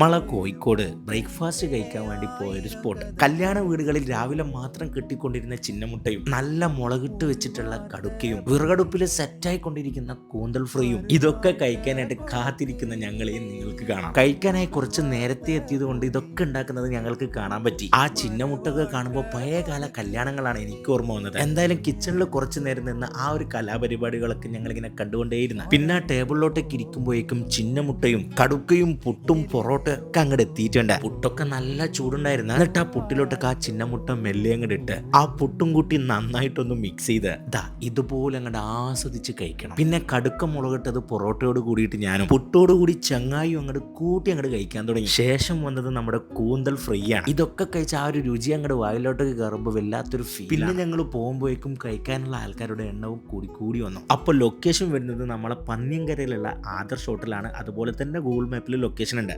നമ്മളെ കോഴിക്കോട് ബ്രേക്ക്ഫാസ്റ്റ് കഴിക്കാൻ വേണ്ടി പോയൊരു സ്പോട്ട് കല്യാണ വീടുകളിൽ രാവിലെ മാത്രം കിട്ടിക്കൊണ്ടിരുന്ന ചിന്നമുട്ടയും നല്ല മുളകിട്ട് വെച്ചിട്ടുള്ള കടുക്കയും വിറകടുപ്പിൽ സെറ്റായിക്കൊണ്ടിരിക്കുന്ന കൂന്തൽ ഫ്രൈയും ഇതൊക്കെ കഴിക്കാനായിട്ട് കാത്തിരിക്കുന്ന ഞങ്ങളെയും നിങ്ങൾക്ക് കാണാം. കഴിക്കാനായി കുറച്ച് നേരത്തെ എത്തിയത് കൊണ്ട് ഇതൊക്കെ ഉണ്ടാക്കുന്നത് ഞങ്ങൾക്ക് കാണാൻ പറ്റി. ആ ചിന്നമുട്ടൊക്കെ കാണുമ്പോൾ പഴയകാല കല്യാണങ്ങളാണ് എനിക്ക് ഓർമ്മ വന്നത്. എന്തായാലും കിച്ചണിൽ കുറച്ച് നേരം നിന്ന് ആ ഒരു കലാപരിപാടികളൊക്കെ ഞങ്ങൾ ഇങ്ങനെ കണ്ടുകൊണ്ടേയിരുന്നു. പിന്നെ ആ ടേബിളിലോട്ടേക്ക് ഇരിക്കുമ്പോഴേക്കും ചിന്നമുട്ടയും കടുക്കയും പുട്ടും പൊറോട്ട ഒക്കെ അങ്ങോട്ട് എത്തിയിട്ടുണ്ട്. പുട്ടൊക്കെ നല്ല ചൂടുണ്ടായിരുന്നു. എന്നിട്ട് ആ പുട്ടിലോട്ടൊക്കെ ആ ചിന്നമുട്ട മെല്ലെ അങ്ങോട്ട് ഇട്ട് ആ പുട്ടും കൂട്ടി നന്നായിട്ടൊന്ന് മിക്സ് ചെയ്ത് ദാ ഇതുപോലെ അങ്ങോട്ട് ആസ്വദിച്ച് കഴിക്കണം. പിന്നെ കടുക്ക മുളകിട്ടത് പൊറോട്ടയോട് കൂടിയിട്ട് ഞാനും പുട്ടോട് കൂടി ചങ്ങായും അങ്ങോട്ട് കൂട്ടി അങ്ങോട്ട് കഴിക്കാൻ തുടങ്ങി. ശേഷം വന്നത് നമ്മുടെ കൂന്തൽ ഫ്രൈ ആണ് ഇതൊക്കെ കഴിച്ച ആ ഒരു രുചി അങ്ങോട്ട് വായിലോട്ടൊക്കെ കയറുമ്പോൾ വല്ലാത്തൊരു ഫീൽ പിന്നെ ഞങ്ങൾ പോകുമ്പോഴേക്കും കഴിക്കാനുള്ള ആൾക്കാരുടെ എണ്ണവും കൂടി കൂടി വന്നു. അപ്പോൾ ലൊക്കേഷൻ വരുന്നത് നമ്മളെ പന്നിയങ്കരയിലുള്ള ആദർശ് ഹോട്ടലാണ് അതുപോലെ തന്നെ ഗൂഗിൾ മാപ്പിൽ ലൊക്കേഷൻ ഉണ്ട്.